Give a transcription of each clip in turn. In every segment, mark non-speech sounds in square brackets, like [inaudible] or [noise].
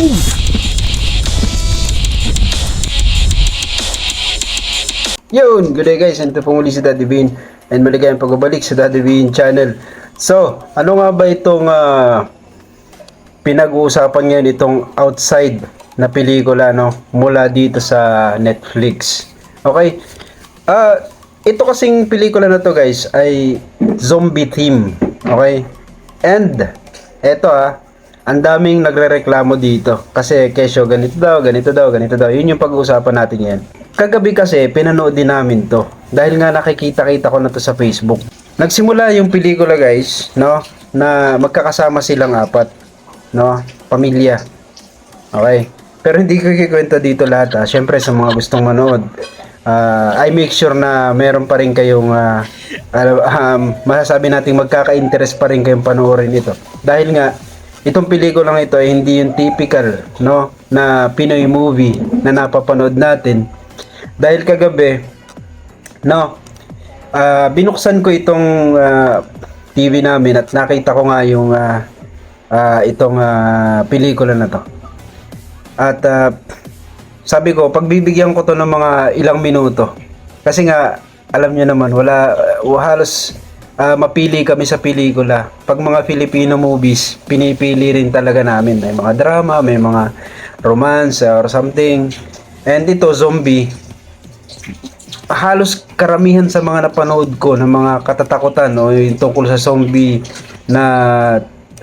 Yun! Good day guys, ito po muli si Daddy Bean and maligayang pagbabalik sa Daddy Bean channel. So, ano nga ba itong ah, pinag-uusapan ngayon itong outside na pelikula no mula dito sa Netflix. Okay? Ah, ito kasing pelikula na to guys ay zombie theme. Okay? And eto ah, ang daming nagrereklamo dito kasi kesyo ganito daw, ganito daw, ganito daw. Yun yung pag-uusapan natin ngayon. Kagabi kasi pinanood din namin to dahil nga nakikita-kita ko na to sa Facebook. Nagsimula yung pelikula guys, no, na magkakasama silang apat, no, pamilya. Okay. Pero hindi ko kikwento dito lahat ha. Siyempre sa mga gustong manood, ah, I make sure na meron pa rin kayong ah, alam- um, masasabi nating magkaka-interest pa rin kayong panoorin ito. Dahil nga, itong pelikulang ito ay hindi yung typical, no, na Pinoy movie na napapanood natin. Dahil kagabi, no, ah, binuksan ko itong ah, TV namin at nakita ko nga yung ah, ah, itong ah, pelikula na to. At ah, sabi ko, pagbibigyan ko to ng mga ilang minuto. Kasi nga, alam nyo naman, wala, uh, halos ah, mapili kami sa pelikula. Pag mga Filipino movies, pinipili rin talaga namin. May mga drama, may mga romance or something. And ito, zombie. Halos karamihan sa mga napanood ko ng mga katatakutan o yung tungkol sa zombie na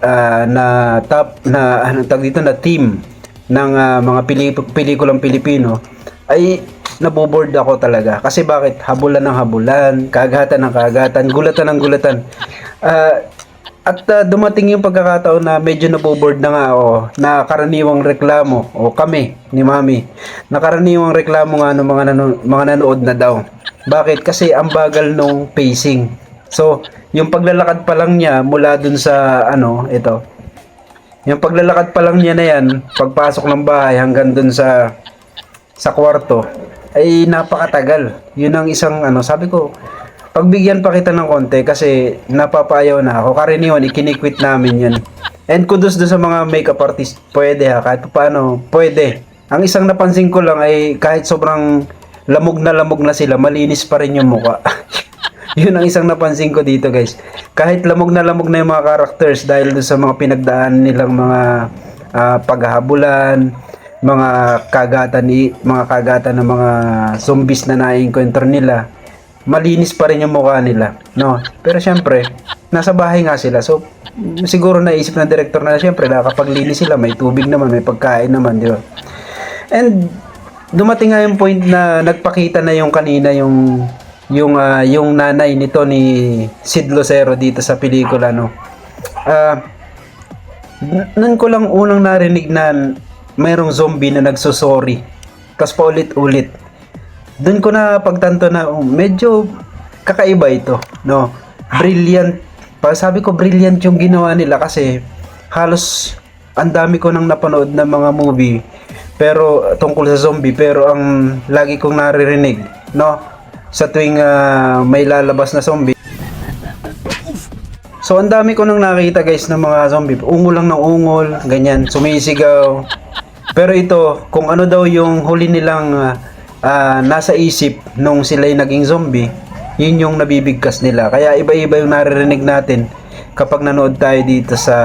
ah, na top na ano tawag dito na team ng ah, mga pili, pelikulang Pilipino ay naboboard ako talaga. Kasi bakit? Habulan ng habulan, kagatan ng kagatan, gulatan ng gulatan. Ah, at ah, dumating yung pagkakataon na medyo naboboard na nga ako na karaniwang reklamo o kami ni Mami na karaniwang reklamo nga ng mga, nano- mga nanood na daw. Bakit? Kasi ang bagal nung pacing. So, yung paglalakad pa lang niya mula dun sa ano, ito. Yung paglalakad pa lang niya na yan, pagpasok ng bahay hanggang dun sa sa kwarto ay napakatagal. Yun ang isang ano, sabi ko, pagbigyan pa kita ng konti kasi napapayaw na ako. Karaniwan, ikinikwit namin yun. And kudos doon sa mga makeup artist, pwede ha, kahit paano, pwede. Ang isang napansin ko lang ay kahit sobrang lamog na lamog na sila, malinis pa rin yung mukha. [laughs] yun ang isang napansin ko dito guys. Kahit lamog na lamog na yung mga characters dahil doon sa mga pinagdaan nilang mga ah, paghahabulan, mga kagatan ni mga kagatan ng mga zombies na naiengkwentro nila malinis pa rin yung mukha nila no? Pero syempre nasa bahay nga sila. So siguro naisip ng director na syempre nakapaglinis sila. May tubig naman may pagkain naman di ba? And dumating nga yung point na nagpakita na yung kanina yung yung ah, yung nanay nito ni Sid Lucero dito sa pelikula no? N- nun ko lang unang narinig na mayroong zombie na nagsosorry. Tapos paulit-ulit. Doon ko na pagtanto na oh, medyo kakaiba ito. No? Brilliant. Sabi ko brilliant yung ginawa nila kasi halos ang dami ko nang napanood na mga movie pero tungkol sa zombie pero ang lagi kong naririnig no sa tuwing ah, may lalabas na zombie So ang dami ko nang nakita guys ng mga zombie. Ungol lang ng ungol, ganyan, sumisigaw. Pero ito, kung ano daw yung huli nilang ah, ah, nasa isip nung sila'y naging zombie, yun yung nabibigkas nila. Kaya iba-iba yung naririnig natin kapag nanood tayo dito sa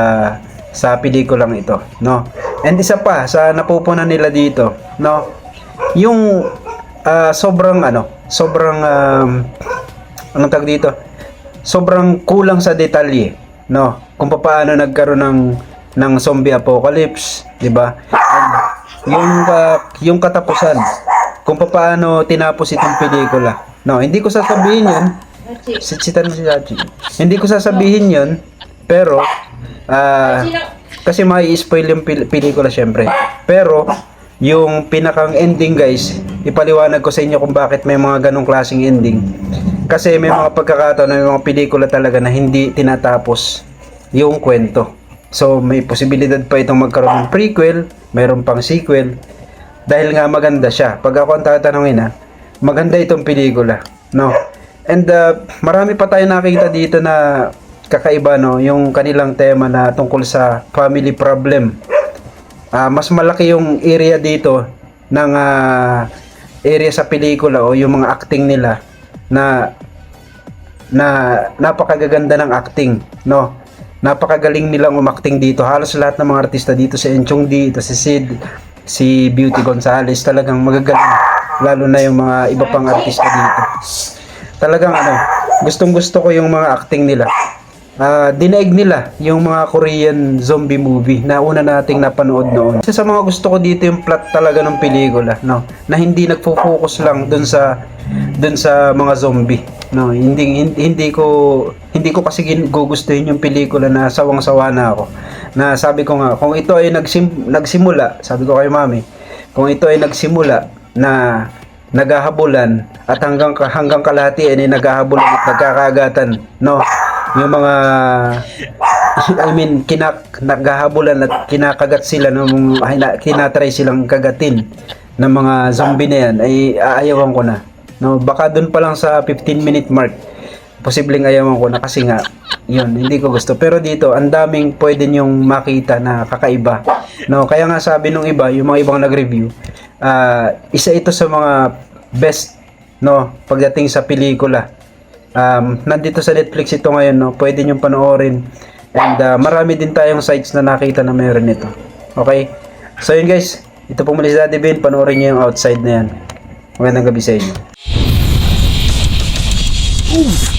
sa pelikulang ito, no? And isa pa sa napupunan nila dito, no? Yung ah, sobrang ano, sobrang um, anong tawag dito? sobrang kulang sa detalye, no? Kung paano nagkaroon ng ng zombie apocalypse, 'di ba? Yung ka- yung katapusan, kung paano tinapos itong pelikula. No, hindi ko sasabihin 'yon. Sitsitan mo si Chachi. Hindi ko sasabihin 'yon, pero ah kasi may spoil yung pil- pelikula syempre. Pero yung pinakang ending guys, ipaliwanag ko sa inyo kung bakit may mga ganong klaseng ending. Kasi may mga pagkakataon na may mga pelikula talaga na hindi tinatapos yung kwento. So may posibilidad pa itong magkaroon ng prequel, mayroon pang sequel. Dahil nga maganda siya. Pag ako ang tatanungin ha, maganda itong pelikula. No? And uh, marami pa tayo nakita dito na kakaiba no, yung kanilang tema na tungkol sa family problem. ah, mas malaki yung area dito ng ah, area sa pelikula o yung mga acting nila na na napakagaganda ng acting, no? Napakagaling nilang umacting dito. Halos lahat ng mga artista dito si Enchong D, ito si Sid, si Beauty Gonzales, talagang magagaling. Lalo na yung mga iba pang artista dito. Talagang ano, gustong gusto ko yung mga acting nila. Ah, dinaig nila yung mga Korean zombie movie na una nating napanood noon. Isa sa mga gusto ko dito yung plot talaga ng pelikula, no? Na hindi nagfo-focus lang dun sa dun sa mga zombie, no? Hindi hindi, ko hindi ko kasi gugustuhin yung pelikula na sawang-sawa na ako. Na sabi ko nga, kung ito ay nagsim, nagsimula, sabi ko kay Mami, kung ito ay nagsimula na naghahabulan at hanggang hanggang kalahati ay naghahabulan at nagkakagatan, no? yung mga [laughs] I mean kinak naghahabulan at kinakagat sila ng kinatry silang kagatin ng mga zombie na yan ay aayawan ko na no baka doon pa lang sa 15 minute mark posibleng ayawan ko na kasi nga yun hindi ko gusto pero dito ang daming pwede nyong makita na kakaiba no kaya nga sabi nung iba yung mga ibang nag-review ah, isa ito sa mga best no pagdating sa pelikula um, nandito sa Netflix ito ngayon, no? Pwede nyo panoorin. And uh, marami din tayong sites na nakita na meron ito. Okay? So yun guys, ito po muli si Daddy Ben. Panoorin nyo yung outside na yan. Magandang gabi sa inyo. Ooh.